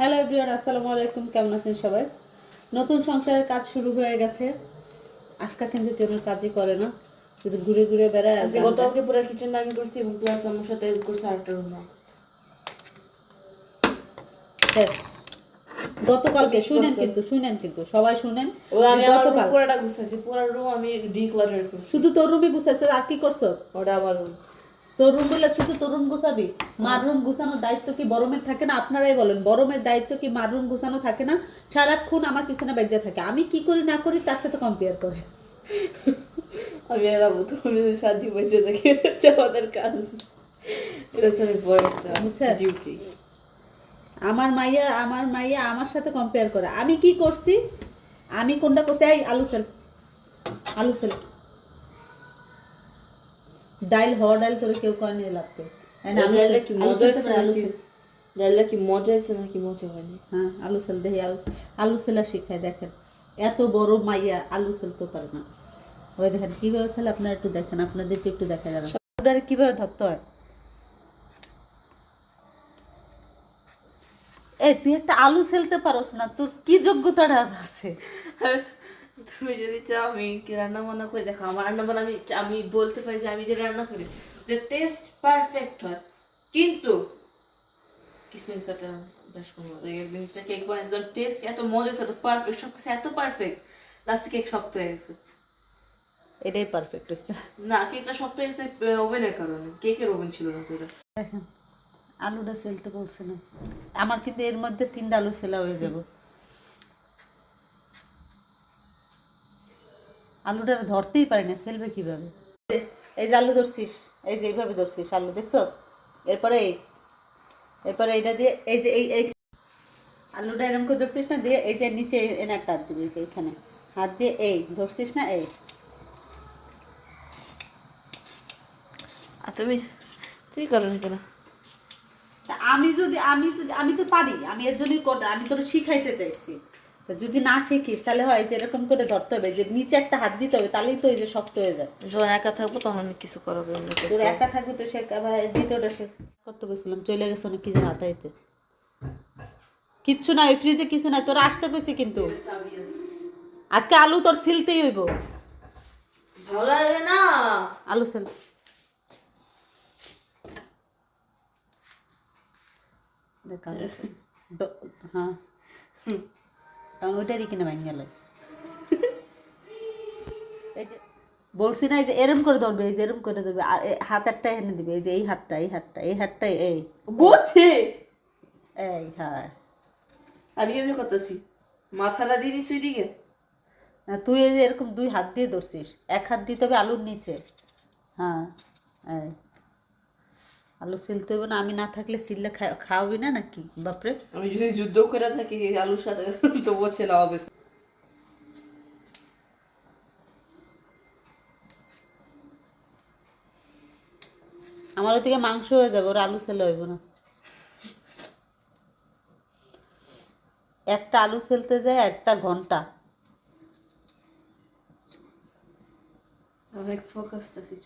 Hello everyone আসসালামু আলাইকুম কেমন আছেন সবাই? নতুন সংসারের কাজ শুরু হয়ে গেছে। আজকা কিন্তু কেউ কাজই করে না। শুধু ঘুরে ঘুরে বেড়ায় গান গতকালকে পুরো কিচেন আমি করছি এবং প্লাস আমার সাথে করছে আরেকটা রুম শেষ। গতকালকে শুনেন কিন্তু শুনেন কিন্তু সবাই শুনেন গতকাল পুরোটা গুছাইছি পুরো রুম আমি ডিক্লাটার করছি। শুধু তোর রুমে গুছাইছ আর কি করছ? ওটা আমার রুম তোর রুম বলে শুধু তোর রুম গুছাবি মার রুম গুছানোর দায়িত্ব কি বরমের থাকে না? আপনারাই বলেন বরমের দায়িত্ব কি মার রুম গুছানো থাকে না? সারাক্ষণ আমার পিছনে বেজে থাকে। আমি কি করি না করি তার সাথে কম্পেয়ার করে। আমি আর আবু তো আমি শান্তি বেঁচে থাকি হচ্ছে আমাদের কাজ। এটা হচ্ছে অনেক বড় একটা ডিউটি আমার মাইয়া আমার মাইয়া আমার সাথে কম্পেয়ার করে। আমি কি করছি? আমি কোনটা করছি? এই আলু সেল। আলু সেল। ডাইল হওয়া ডাইল তোর কেউ কয় নিয়ে লাগতো ডালটা কি মজা হয়েছে নাকি ডালটা কি মজা হয়েছে নাকি মজা হয়নি হ্যাঁ আলু সেল দেখি আলু আলু সেলা শিখায় দেখেন এত বড় মাইয়া আলু সেল তো পারে না ওই দেখেন কীভাবে সেল আপনারা একটু দেখেন আপনাদেরকে একটু দেখা যাবে ওটারে কীভাবে ধরতে হয় এই তুই একটা আলু সেলতে পারোস না তোর কি যোগ্যতাটা আছে তুমি যদি চাও আমি কি রান্না বান্না করে? দেখো আমার রান্না বান্না আমি আমি বলতে পারি যে আমি যে রান্না করি টেস্ট পারফেক্ট হয়। কিন্তু কিছু জিনিসটা বেশ কম লাগে জিনিসটা কেক বানিয়েছিলাম টেস্ট এত মজা এত পারফেক্ট সব কিছু এত পারফেক্ট লাস্টে কেক শক্ত হয়ে গেছে। এটাই পারফেক্ট হচ্ছে না কেকটা শক্ত হয়ে গেছে ওভেনের কারণে। কেকের ওভেন ছিল না তো এটা। আলুটা সেলতে বলছে না। আমার কিন্তু এর মধ্যে তিনটা আলু সেলা হয়ে যাব। আলুটা ধরতেই পারি না সেলবে কীভাবে? এই যে আলু ধরছিস এই যে এইভাবে ধরছিস আলু দেখছ? এরপরে এই এরপরে এইটা দিয়ে এই যে এই এই আলুটা এরকম করে ধরছিস না দিয়ে এই যে নিচে এনে একটা হাত দিবি এই যে এইখানে। হাত দিয়ে এই ধরছিস না এই। তুমি তুমি করো না কেন? আমি যদি আমি যদি আমি তো পারি আমি এর জন্যই কর আমি তোর শিখাইতে চাইছি। তা যদি না শিখিস তাহলে হয় যে এরকম করে ধরতে হবে যে নিচে একটা হাত দিতে হবে তাহলেই তো ওই যে শক্ত হয়ে যায়। যখন একা থাকব তখন অনেক কিছু করাবে তোর একা থাকবে তো সে আবার দ্বিতীয়টা সে করতে গেছিলাম চলে গেছে অনেক কি যেন হাতাইতে। কিচ্ছু না ওই ফ্রিজে কিছু নাই তোর আসতে কইছি কিন্তু। আজকে আলু তোর ছিলতেই হইব। ভালো লাগে না। আলু সেল। দেখ হ্যাঁ। তখন ওইটারই কিনে ভেঙে গেল এই যে বলছি না এই যে এরম করে ধরবে এই যে এরম করে ধরবে হাত একটা এনে দিবে এই যে এই হাতটা এই হাতটা এই হাতটা এই। বুঝছে। এই হ্যাঁ। আমি এমনি করতেছি। মাথাটা দিয়ে দিস ওই দিকে তুই এই যে এরকম দুই হাত দিয়ে ধরছিস এক হাত দিয়ে তবে আলুর নিচে। হ্যাঁ এই। আলু সিলতে হবে না আমি না থাকলে সিললে খাওয়াবি না নাকি? বাপরে। আমি যদি যুদ্ধ করে থাকি আলুর সাথে তো বলছে না হবে। আমার ওদিকে মাংস হয়ে যাবে ওর আলু সেলে হইব না। একটা আলু সেলতে যায় একটা ঘণ্টা। অনেক ফোকাসড আছি